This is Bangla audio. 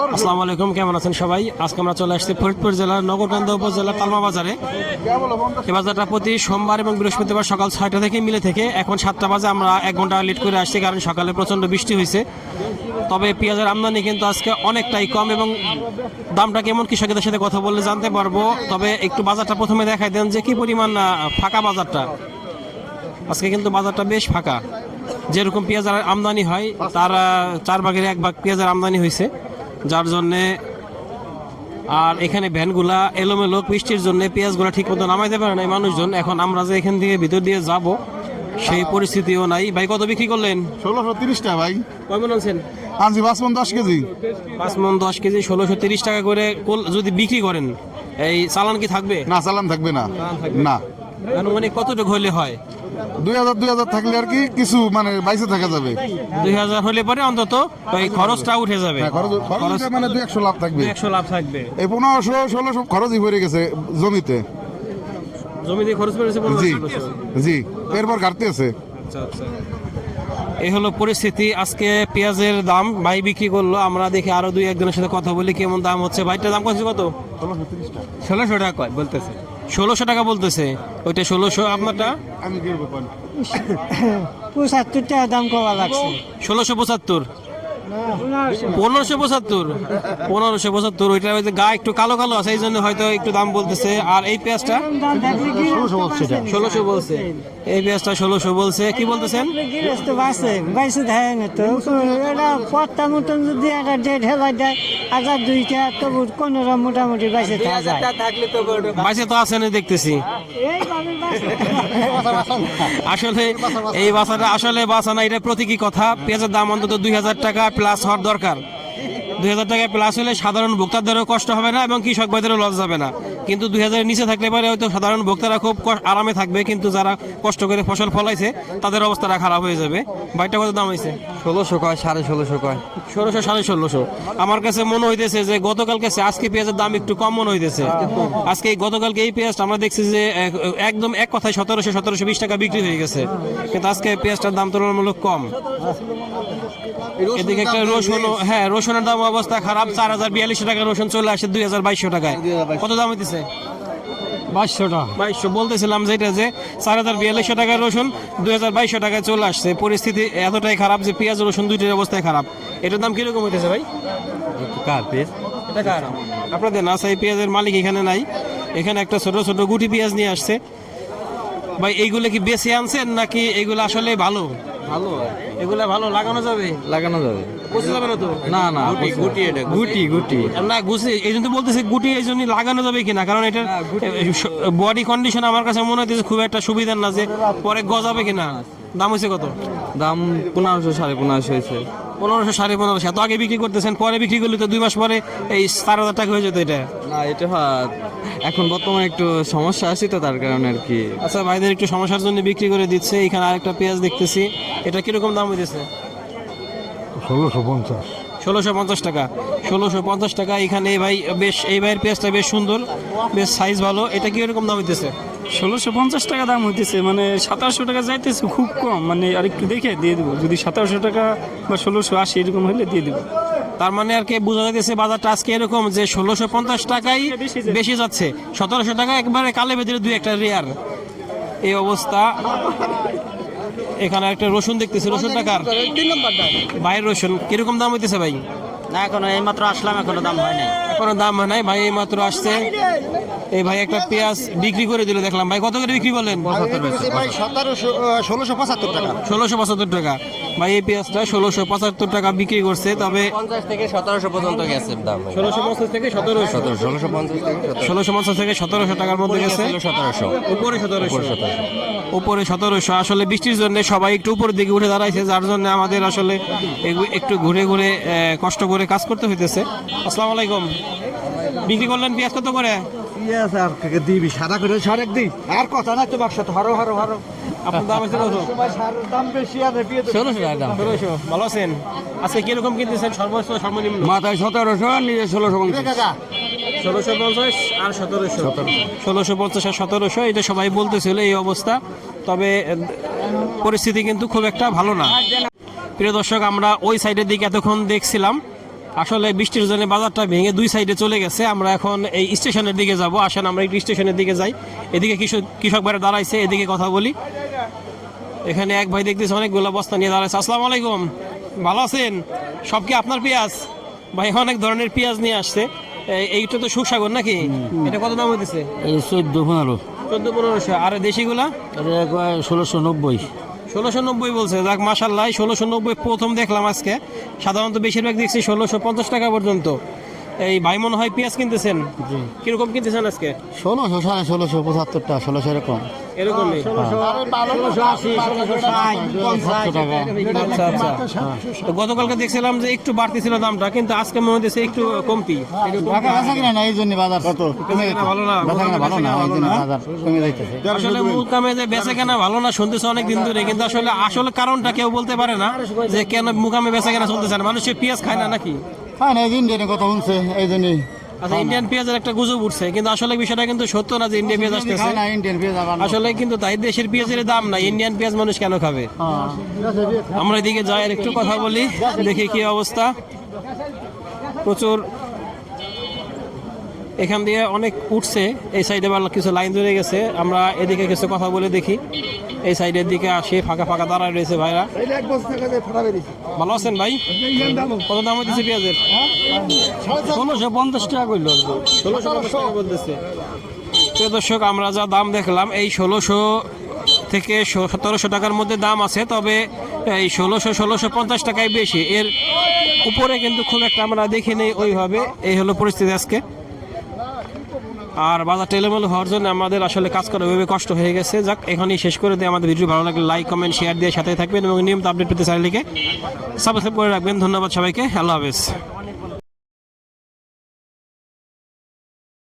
আসসালামু আলাইকুম কেমন আছেন সবাই? আজকে আমরা চলে আসছি ফরিদপুর জেলার নগরকান্দা উপজেলার তালমা বাজারে। এই বাজারটা প্রতি সোমবার এবং বৃহস্পতিবার সকাল ছয়টা থেকে মিলে থেকে। এখন সাতটা বাজে আমরা এক ঘণ্টা লেট করে আসছি কারণ সকালে প্রচণ্ড বৃষ্টি হয়েছে। তবে পেঁয়াজের আমদানি কিন্তু আজকে অনেকটাই কম এবং দামটা কেমন কৃষকদের সাথে কথা বললে জানতে পারব। তবে একটু বাজারটা প্রথমে দেখাই দেন যে কি পরিমাণ ফাঁকা বাজারটা। আজকে কিন্তু বাজারটা বেশ ফাঁকা। যেরকম পেঁয়াজের আমদানি হয় তার চার ভাগের এক ভাগ পেঁয়াজের আমদানি হয়েছে। যার জন্যে আর এখানে ভ্যানগুলা এলোমেলো বৃষ্টির জন্য পেঁয়াজগুলা ঠিক মতো নামাইতে পারে না মানুষজন। এখন আমরা যে এখান থেকে ভিতর দিয়ে যাব সেই পরিস্থিতিও নাই। ভাই কত বিক্রি করলেন? ষোলোশো তিরিশটা ভাই। কয়মন আনছেন? আনছি পাঁচ মন দশ কেজি। পাঁচ মন দশ কেজি ষোলোশো তিরিশ টাকা করে যদি বিক্রি করেন এই চালান কি থাকবে? না চালান থাকবে না। না। মানে কতটুকু হলে হয়? দুই হাজার দুই হাজার থাকলে আর কি কিছু মানে বাইসে থাকা যাবে। দুই হাজার হলে পরে অন্তত ওই খরচটা উঠে যাবে। হ্যাঁ, খরচ খরচ মানে দুই একশো লাভ থাকবে। একশো লাভ থাকবে। এই পনেরোশো ষোলোশো খরচই পড়ে গেছে জমিতে। জমি দিয়ে খরচ পনেরো জি ষোলোশো। জি এরপর ঘাটতি আছে। আচ্ছা আচ্ছা। এই হলো পরিস্থিতি। আজকে পেঁয়াজের দাম ভাই বিক্রি করল। আমরা দেখি আরও দুই একজনের সাথে কথা বলি কেমন দাম হচ্ছে। ভাইটার দাম কত? কত ষোলোশো টাকা কয়? বলতেছে। ষোলোশো টাকা বলতেছে। ওইটা ষোলোশো আপনারটা? আমি কি পঁচাত্তর টাকা দাম কমা লাগছে। ষোলোশো পঁচাত্তর। পনেরোশো পঁচাত্তর। পনেরোশো পঁচাত্তর ওইটা গা একটু কালো কালো আছে এই জন্য হয়তো একটু দাম বলতেছে। আর এই পেঁয়াজটা? ষোলোশো বলছে এই পেঁয়াজটা ষোলোশো বলছে। কি বলতেছেন? বাইশে তো আছেন দেখতেছি। আসলে এই বাসাটা আসলে বাসা না এটা প্রতীকী কথা। পেঁয়াজের দাম অন্তত দুই হাজার টাকা প্লাস হওয়ার দরকার। দুই হাজার টাকা প্লাস হলে সাধারণ ভোক্তাদেরও কষ্ট হবে না এবং কৃষক ভাইদেরও লস যাবে না। কিন্তু দুই হাজারের নিচে থাকলে পরে হয়তো সাধারণ ভোক্তারা খুব আরামে থাকবে কিন্তু যারা কষ্ট করে ফসল ফলাইছে তাদের অবস্থাটা খারাপ হয়ে যাবে। বাইকটা কত দাম হয়েছে? ষোলোশো কয় সাড়ে ষোলোশো কয়। ষোলোশো সাড়ে ষোলোশো। আমার কাছে মনে হইতেছে যে গতকালকে আজকে পেঁয়াজের দাম একটু কম মনে হইতেছে। আজকে এই গতকালকে এই পেঁয়াজটা আমরা দেখছি যে একদম এক কথায় সতেরোশো সতেরোশো বিশ টাকা বিক্রি হয়ে গেছে। কিন্তু আজকে পেঁয়াজটার দাম তুলনামূলক কম। এদিকে একটা রসুন হ্যাঁ রসুনের দাম অবস্থা খারাপ। চার হাজার বিয়াল্লিশশো টাকা রসুন চলে আসে দুই হাজার বাইশশো টাকায়। কত দাম হইতেছে? বাইশশো টাকা বাইশশো। বলতেছিলাম যেটা যে চার হাজার বিয়াল্লিশশো টাকার রসুন দুই হাজার বাইশশো টাকায় চলে আসছে। পরিস্থিতি এতটাই খারাপ যে পেঁয়াজ রসুন দুইটার অবস্থায় খারাপ। এটার দাম কীরকম হইতেছে ভাই? কার পিস এটা কার? আপনাদের নাসাই পেঁয়াজের মালিক এখানে নাই। এখানে একটা ছোট ছোট গুটি পেঁয়াজ নিয়ে আসছে। ভাই এইগুলো কি বেশি আনছেন নাকি এগুলো আসলে ভালো? ভালো। এগুলো ভালো লাগানো যাবে? লাগানো যাবে। পচে যাবে না তো? না না গুটি এটা গুটি? গুটি না গুছি এই জন্য বলতেছি গুটি এই জন্য লাগানো যাবে কিনা কারণ এটার বডি কন্ডিশন আমার কাছে মনে হইতেছে খুব একটা সুবিধার না যে পরে গজাবে কিনা। দাম হয়েছে কত? দাম পনেরোশো সাড়ে পনেরোশো হয়েছে। পনেরোশো সাড়ে পনেরোশো। এত আগে বিক্রি করতেছেন পরে বিক্রি করলে তো দুই মাস পরে এই চার হাজার টাকা হয়ে যেত এটা। না এটা হয় এখন বর্তমানে একটু সমস্যা আছে তো তার কারণে আর কি। আচ্ছা ভাইদের একটু সমস্যার জন্য বিক্রি করে দিচ্ছে। এখানে আরেকটা পেঁয়াজ দেখতেছি। এটা কীরকম দাম হয়েছে ষোলোশো পঞ্চাশ। ষোলোশো পঞ্চাশ টাকা। ষোলোশো পঞ্চাশ টাকা এখানে এই ভাই বেশ এই ভাইয়ের পেঁয়াজটা বেশ সুন্দর বেশ সাইজ ভালো। এটা কীরকম দাম হইতেছে? ষোলোশো পঞ্চাশ টাকা দাম হইতেছে মানে সাতাশশো টাকা যাইতেছে খুব কম। মানে আর একটু দেখে দিয়ে দেবো। যদি সাতাশশো টাকা বা ষোলোশো আশি এরকম হলে দিয়ে দেবো। তার মানে আর কি বোঝা যাইতেছে বাজারটা আজকে এরকম যে ষোলোশো পঞ্চাশ টাকাই বেশি বেশি যাচ্ছে। সতেরোশো টাকা একবারে কালে ভেতরে দুই একটা রেয়ার এই অবস্থা। এখানে একটা রসুন দেখতেছি। রসুন টাকার ভাইয়ের রসুন। কীরকম দাম হইতেছে ভাই? না এখনও এইমাত্র আসলাম এখনও দাম হয় নাই। এখনও দাম হয় নাই। ভাই এই মাত্র আসছে। এই ভাই একটা পেঁয়াজ বিক্রি করে দিল দেখলাম। ভাই কত করে বিক্রি করলেন? ষোলোশো পঁচাত্তর টাকা। ষোলোশো পঁচাত্তর টাকা। ভাই এই পেঁয়াজটা ষোলোশো পঁচাত্তর টাকা বিক্রি করছে তবে পঞ্চাশ থেকে সতেরোশো পর্যন্ত গেছে দাম ষোলোশো পঞ্চাশ থেকে সতেরোশো। ষোলোশো পঞ্চাশ থেকে ষোলোশো পঞ্চাশ থেকে সতেরোশো টাকার মধ্যে গেছে। সতেরোশো উপরে সতেরোশো। উপরে সতেরোশো। আসলে বৃষ্টির জন্য সবাই একটু উপরের দিকে উঠে দাঁড়াইছে যার জন্য আমাদের আসলে একটু ঘুরে ঘুরে কষ্ট করে কাজ করতে হইতেছে। আসসালামু আলাইকুম। বিক্রি করলেন পেঁয়াজ কত করে? আর দিবি? সাদা করে সরেক দি আর কথা না তো বাক্সা হরো হরো হরো। আপনার দাম হয়েছে কত? দাম বেশি আর ষোলোশো টাকা দাম। ষোলোশো। ভালো আছেন? আজকে কীরকম কিনতেছেন? সর্বোচ্চ সর্বনিম্ন? মাথায় সতেরোশো নিজে ষোলোশো পঞ্চাশ। ষোলোশো পঞ্চাশ আর সতেরোশো। ষোলোশো পঞ্চাশ আর সতেরোশো এটা সবাই বলতেছিল এই অবস্থা। তবে পরিস্থিতি কিন্তু খুব একটা ভালো না। প্রিয় দর্শক আমরা ওই সাইডের দিকে এতক্ষণ দেখছিলাম। আসলে বৃষ্টির জন্য বাজারটা ভেঙে দুই সাইডে চলে গেছে। আমরা এখন এই স্টেশনের দিকে যাব। আসেন আমরা একটু স্টেশনের দিকে যাই। এদিকে কৃষক কৃষক ভাইরা দাঁড়াইছে এদিকে কথা বলি। এখানে এক ভাই দেখতেছি অনেকগুলো বস্তা নিয়ে দাঁড়াইছে। আসসালামু আলাইকুম। ভালো আছেন? সব কি আপনার পেঁয়াজ? ভাই এখন অনেক ধরনের পেঁয়াজ নিয়ে আসছে। এইটা তো সুসাগর নাকি? এটা কত দাম হইতেছে? চোদ্দ পনেরো। চোদ্দ পনেরোশো। আর দেশিগুলা? ষোলোশো নব্বই। ষোলোশো নব্বই বলছে। যাক মাসাল্লাহ ষোলোশো নব্বই প্রথম দেখলাম আজকে। সাধারণত বেশিরভাগ দেখছি ষোলোশো পঞ্চাশ টাকা পর্যন্ত। এই ভাই মনে হয় পেঁয়াজ কিনতেছেন? কীরকম কিনতেছেন আজকে? ষোলোশো সাড়ে ষোলোশো পঁচাত্তরটা ষোলোশো এরকম। এরকমই আচ্ছা আচ্ছা তো গতকালকে দেখছিলাম যে একটু বাড়তেছিল দামটা কিন্তু আজকে মনে হচ্ছে একটু কমতি। বেচা না এই জন্য বাজার কত? কমে বেচা কিনা ভালো না, ভালো না এই জন্য না। বাজার কমে যাইতেছে। আসলে মূল কামে যে বেচা কেনা ভালো না শুনতেছে অনেক দিন ধরে কিন্তু আসলে আসলে কারণটা কেউ বলতে পারে না যে কেন মুকামে বেচা কেনা চলতেছে না মানুষের পেঁয়াজ খায় না নাকি? হ্যাঁ না এই দিন কথা শুনছে এই জন্যই আচ্ছা ইন্ডিয়ান পেঁয়াজের একটা গুজব উঠছে কিন্তু আসলে বিষয়টা কিন্তু সত্য না যে ইন্ডিয়ান পেঁয়াজ আসতেছে। না ইন্ডিয়ান পেঁয়াজ আসলে কিন্তু তাই দেশের পেঁয়াজের দাম না ইন্ডিয়ান পেঁয়াজ মানুষ কেন খাবে? আমরা এদিকে যাই আর একটু কথা বলি দেখি কি অবস্থা। প্রচুর এখান দিয়ে অনেক উঠছে এই সাইডে কিছু লাইন ধরে গেছে আমরা এদিকে কিছু কথা বলে দেখি। এই সাইডের দিকে আসে ফাঁকা ফাঁকা দাঁড়ায় রয়েছে ভাইরা। ভালো আছেন ভাই? কত দাম হইতেছে পেঁয়াজের? ষোলোশো পঞ্চাশ টাকা করল ষোলোশো টাকা বলতেছে। প্রিয় দর্শক আমরা যা দাম দেখলাম এই ষোলোশো থেকে সতেরোশো টাকার মধ্যে দাম আছে তবে এই ষোলোশো ষোলোশো পঞ্চাশ টাকায় বেশি। এর উপরে কিন্তু খুব একটা আমরা দেখিনি ওইভাবে। এই হলো পরিস্থিতি আজকে। আর বাজার টেলেমেল হওয়ার জন্য আমাদের আসলে কাজ করা ওইভাবে কষ্ট হয়ে গেছে। যাক, এখানেই শেষ করে দিয়ে আমাদের ভিডিও ভালো লাগলে লাইক কমেন্ট শেয়ার দিয়ে সাথে থাকবেন এবং নিয়মিত আপডেট পেতে চ্যানেলটিকে সাবস্ক্রাইব করে রাখবেন। ধন্যবাদ সবাইকে। আল্লাহ হাফেজ।